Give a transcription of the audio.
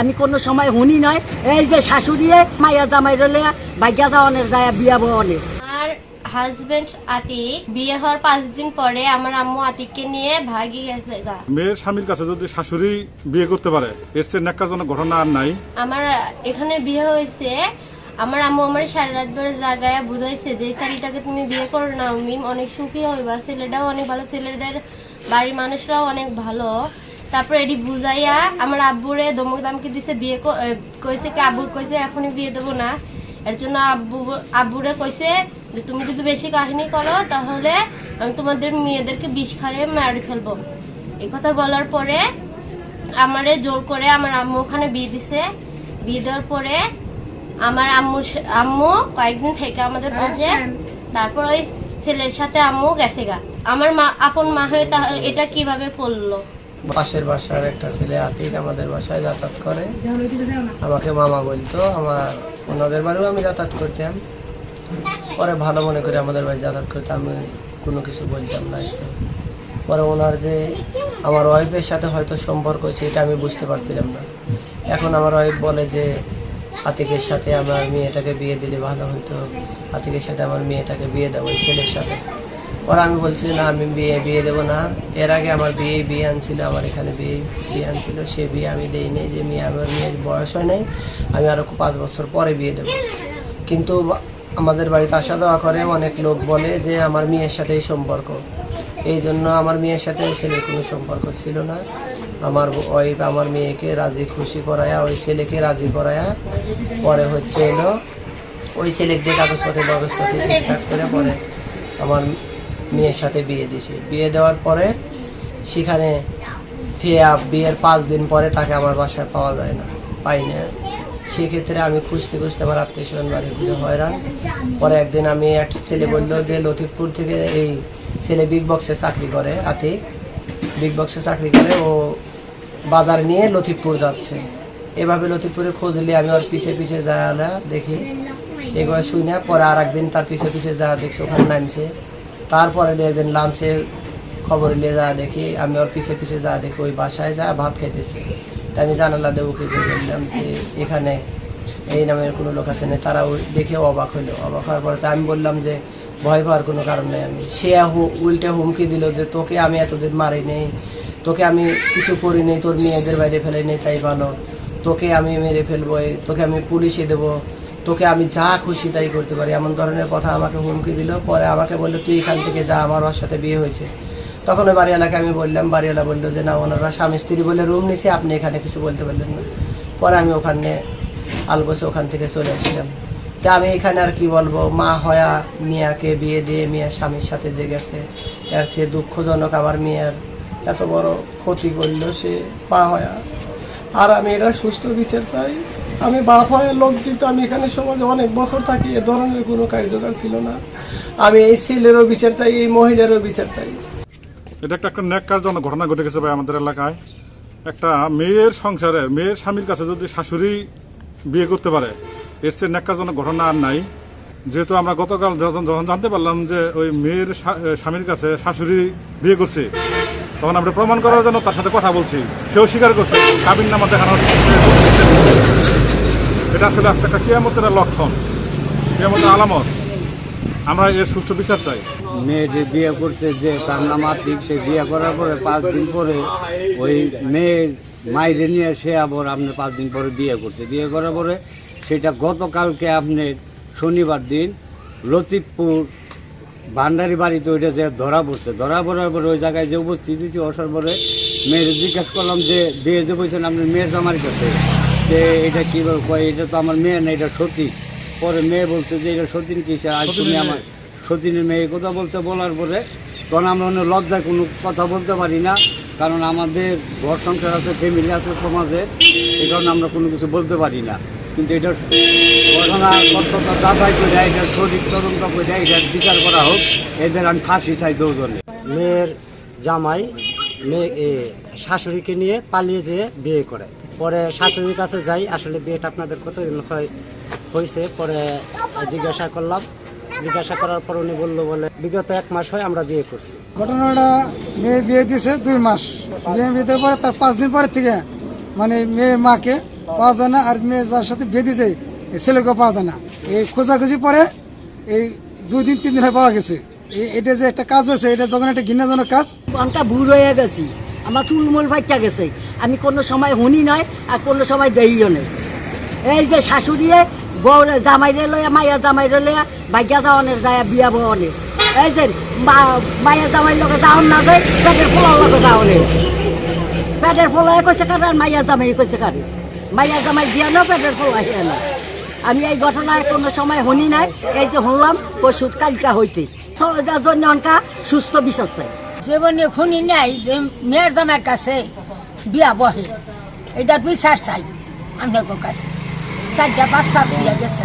আমি কোনো সময় শুনি নয় এই যে শাশুড়িয়ে মাইয়া জামাই রলে বাইজা যাওয়ানের যায় বিয়া বনের আর হাজবেন্ড আতিক বিয়ে হওয়ার পাঁচ দিন পরে আমার আম্মু আতিককে নিয়ে ভাগি গেছে গা। মেয়ের স্বামীর কাছে যদি শাশুড়ি বিয়ে করতে পারে এর চেয়ে ন্যাক্কারজনক ঘটনা আর নাই। আমার এখানে বিয়ে হয়েছে আমার আম্মু আমার সারা রাত ধরে জাগায় বুঝাইছে যে ছেলেটাকে তুমি বিয়ে করো না মিম অনেক সুখী হইবা ছেলেটাও অনেক ভালো ছেলেদের বাড়ির মানুষরাও অনেক ভালো। তারপরে এটি বুঝাইয়া আমার আব্বুরে দমক দামকে দিছে বিয়ে কইছে কি আব্বু কইছে এখনই বিয়ে দেবো না। এর জন্য আব্বু আব্বুরে কইছে যে তুমি যদি বেশি কাহিনী করো তাহলে আমি তোমাদের মেয়েদেরকে বিষ খাইয়ে মারি ফেলব। এই কথা বলার পরে আমারে জোর করে আমার আম্মু ওখানে বিয়ে দিছে। বিয়ে দেওয়ার পরে আমার আম্মু আম্মু কয়েকদিন থেকে আমাদের কাছে তারপর ওই ছেলের সাথে আম্মু গেছে গা। আমার মা আপন মা হয়ে তাহলে এটা কীভাবে করল? পাশের বাসার একটা ছেলে আতিক আমাদের বাসায় যাতায়াত করে। আমাকে মামা বলতো, আমার ওনাদের বাড়িও আমি যাতায়াত করতাম। পরে ভালো মনে করে আমাদের বাড়ি যাতায়াত করতাম আমি কোনো কিছু বলতাম না আসতো পরে ওনার যে আমার ওয়াইফের সাথে হয়তো সম্পর্ক হয়েছে, এটা আমি বুঝতে পারছিলাম না। এখন আমার ওয়াইফ বলে যে, আতিকের সাথে আমার মেয়েটাকে বিয়ে দিলে ভালো হতো আতিকের সাথে আমার মেয়েটাকে বিয়ে দেবো ছেলের সাথে। ওরা আমি বলছি, না, আমি বিয়ে বিয়ে দেবো না। এর আগে আমার বিয়ে বিয়ে আনছিল, আমার এখানে বিয়ে বিয়ে আনছিল। সে বিয়ে আমি দেই যে মেয়ে, আমার মেয়ের বয়স হয় নাই, আমি আরও পাঁচ বছর পরে বিয়ে দেবো। কিন্তু আমাদের বাড়িতে আসা যাওয়া করে অনেক লোক বলে যে, আমার মেয়ের সাথেই সম্পর্ক। এই জন্য আমার মেয়ের সাথে ছেলের কোনো সম্পর্ক ছিল না। আমার ওয়াইফ আমার মেয়েকে রাজি, খুশি করায়া, ওই ছেলেকে রাজি করায়া পরে হচ্ছে এলো। ওই ছেলেকে কাগজপত্র কাগজপত্র ঠিকঠাক করে পরে আমার মেয়ের সাথে বিয়ে দিয়েছে। বিয়ে দেওয়ার পরে সেখানে বিয়ের পাঁচ দিন পরে তাকে আমার বাসায় পাওয়া যায় না, পাই না। সেক্ষেত্রে আমি খুঁজতে খুঁজতে আমার আত্মীয় স্বজন বাড়ি ফিরে হয়রান। পরে একদিন আমি এক ছেলে বলল যে, লতিফপুর থেকে এই ছেলে বিগ বক্সে চাকরি করে আতি বিগ বক্সে চাকরি করে, ও বাজার নিয়ে লতিফপুর যাচ্ছে। এভাবে লতিফপুরে খোঁজ নিয়ে আমি ওর পিছে পিছে যা দেখি। এগুলো শুই না, পরে আর একদিন তার পিছে পিছে যা দেখছি, ওখানে নামছে। তারপরে একদিন নামছে খবর নিয়ে যা দেখি, আমি ওর পিছে পিছে যা দেখি, ওই বাসায় যা ভাত খাইতেছি তাই আমি জানালা দেবুকে যে বললাম যে এখানে এই নামের কোনো লোক আছে না। তারা দেখে অবাক হলো। অবাক হওয়ার পরে তা আমি বললাম যে, ভয় পাওয়ার কোনো কারণ নেই আমি। সে উল্টে হুমকি দিল যে, তোকে আমি এতদিন মারি নেই, তোকে আমি কিছু করি নেই, তোর মেয়েদের বাইরে ফেলে নেই, তাই ভালো। তোকে আমি মেরে ফেলব তোকে আমি পুলিশে দেবো তোকে আমি যা খুশি তাই করতে পারি। এমন ধরনের কথা আমাকে হুমকি দিল। পরে আমাকে বলল, তুই এখান থেকে যা, আমার ওর সাথে বিয়ে হয়েছে। তখন ওই বাড়িওয়ালাকে আমি বললাম, বাড়িওয়ালা বলল যে, না, ওনারা স্বামী স্ত্রী বলে রুম নিছে আপনি এখানে কিছু বলতে পারলেন না। পরে আমি ওখানে আলবসে ওখান থেকে চলে আসলাম। তা আমি এখানে আর কি বলব? মা হয়া, মিয়াকে বিয়ে দিয়ে মিয়ার স্বামীর সাথে যে গেছে আর সে দুঃখজনক আমার মেয়ের এত বড় ক্ষতি করল সে মা হয়া। আর আমি এটা সুস্থ বিচার চাই। আমি বাপ হয়ে লজ্জিত আমি এখানে সমাজে অনেক বছর থাকি, এ ধরনের কোনো কার্যকর ছিল না। আমি এই ছেলেরও বিচার চাই, এই মহিলারও বিচার চাই। এটা একটা একটা ন্যাক্কারজনক ঘটনা ঘটে গেছে ভাই আমাদের এলাকায়। একটা মেয়ের সংসারে, মেয়ের স্বামীর কাছে যদি শাশুড়ি বিয়ে করতে পারে, এর চেয়ে ন্যাক্কারজনক ঘটনা আর নাই। যেহেতু আমরা গতকাল যখন যখন জানতে পারলাম যে ওই মেয়ের স্বামীর কাছে শাশুড়ি বিয়ে করছে, তখন আমরা প্রমাণ করার জন্য তার সাথে কথা বলছি। সেও স্বীকার করছে, কাবিন নামা দেখানোর এটা আসলে একটা কিয়ামতের লক্ষণ, কিয়ামতের আলামত। আমরা এর সুষ্ঠু বিচার চাই। মেয়ে যে বিয়ে করছে, যে তার নাম আতিক, সে বিয়ে করার পরে পাঁচ দিন পরে ওই মেয়ের মাইরে নিয়ে সে আবার আপনি পাঁচ দিন পরে বিয়ে করছে। বিয়ে করার পরে সেটা গতকালকে আপনার শনিবার দিন লতিফপুর ভান্ডারি বাড়িতে ওইটা যে ধরা পড়ছে। ধরা পড়ার পরে ওই জায়গায় যে উপস্থিত হয়েছি, আসার পরে মেয়ের জিজ্ঞাসা করলাম যে বিয়ে যে বলছেন আপনি মেয়ের আমার কাছে যে এটা কী বল কয় এটা তো আমার মেয়ে না এটা সতী। পরে মেয়ে বলছে যে এটা সতীন কি আজ তুমি আমার সতীনের মেয়ে। কথা বলছে বলার পরে তখন আমরা অন্য লজ্জায় কোনো কথা বলতে পারি না কারণ আমাদের ঘর সংসার আছে ফ্যামিলি আছে সমাজে এই কারণে আমরা কোনো কিছু বলতে পারি না। কিন্তু এটা ঘটনা সত্যতা যাচাই করে এটার সঠিক তদন্ত করে এটার বিচার করা হোক এদের আমি ফাঁসি চাই দুজনে। মেয়ের জামাই মেয়ে শাশুড়িকে নিয়ে পালিয়ে যেয়ে বিয়ে করে। পরে শাশুড়ির কাছে যাই, আসলে বিয়েটা আপনাদের কতদিন হয়েছে পরে জিজ্ঞাসা করলাম। জিজ্ঞাসা করার পর উনি বলল বলে, বিগত এক মাস হয় আমরা বিয়ে করছি। ঘটনাটা মেয়ে বিয়ে দিয়েছে দুই মাস। বিয়ে বিয়ে দেওয়ার পরে তার পাঁচ দিন পরে থেকে মানে মেয়ের মাকে পাওয়া যায় না, আর মেয়ে যার সাথে বিয়ে দিয়েছে ছেলেকেও পাওয়া যায় না। এই খোঁজাখুঁজি পরে এই দুই দিন, তিন দিন হয় পাওয়া গেছে। এটা যে একটা কাজ হয়েছে, এটা যখন একটা ঘৃণাজনক কাজ? অনকা বুড়ো হয়ে গেছি। আমার চুলমুল ফাইটা গেছে। আমি কোনো সময় শুনি নয় আর কোনো সময় দেইও নেই। এই যে শাশুড়িয়ে বউ জামাইরে লইয়া, মাইয়া জামাইরে লইয়া ভাগ্যা যাওয়ানের যায়, বিয়া বওয়ানের এই যে মাইয়া জামাইর লগে যাওয়ান না যায়, পেটের পোলার লগে যাওয়ানের পেটের পোলায় কইছে কারে আর মাইয়া জামাই কইছে কারে? মাইয়া জামাই বিয়া না, পেটের পোলা না। আমি এই ঘটনায় কোনো সময় শুনি নাই, এই যে শুনলাম পরশু কালকা হইতে জন্য অনকা সুস্থ বিশ্বাস। চাই জীবনে শুনি নাই, যে মেয়ের জামার কাছে বিয়া বহে এটা বিচার চাই আপনাদের কাছে। চারটা বাচ্চা দিয়ে গেছে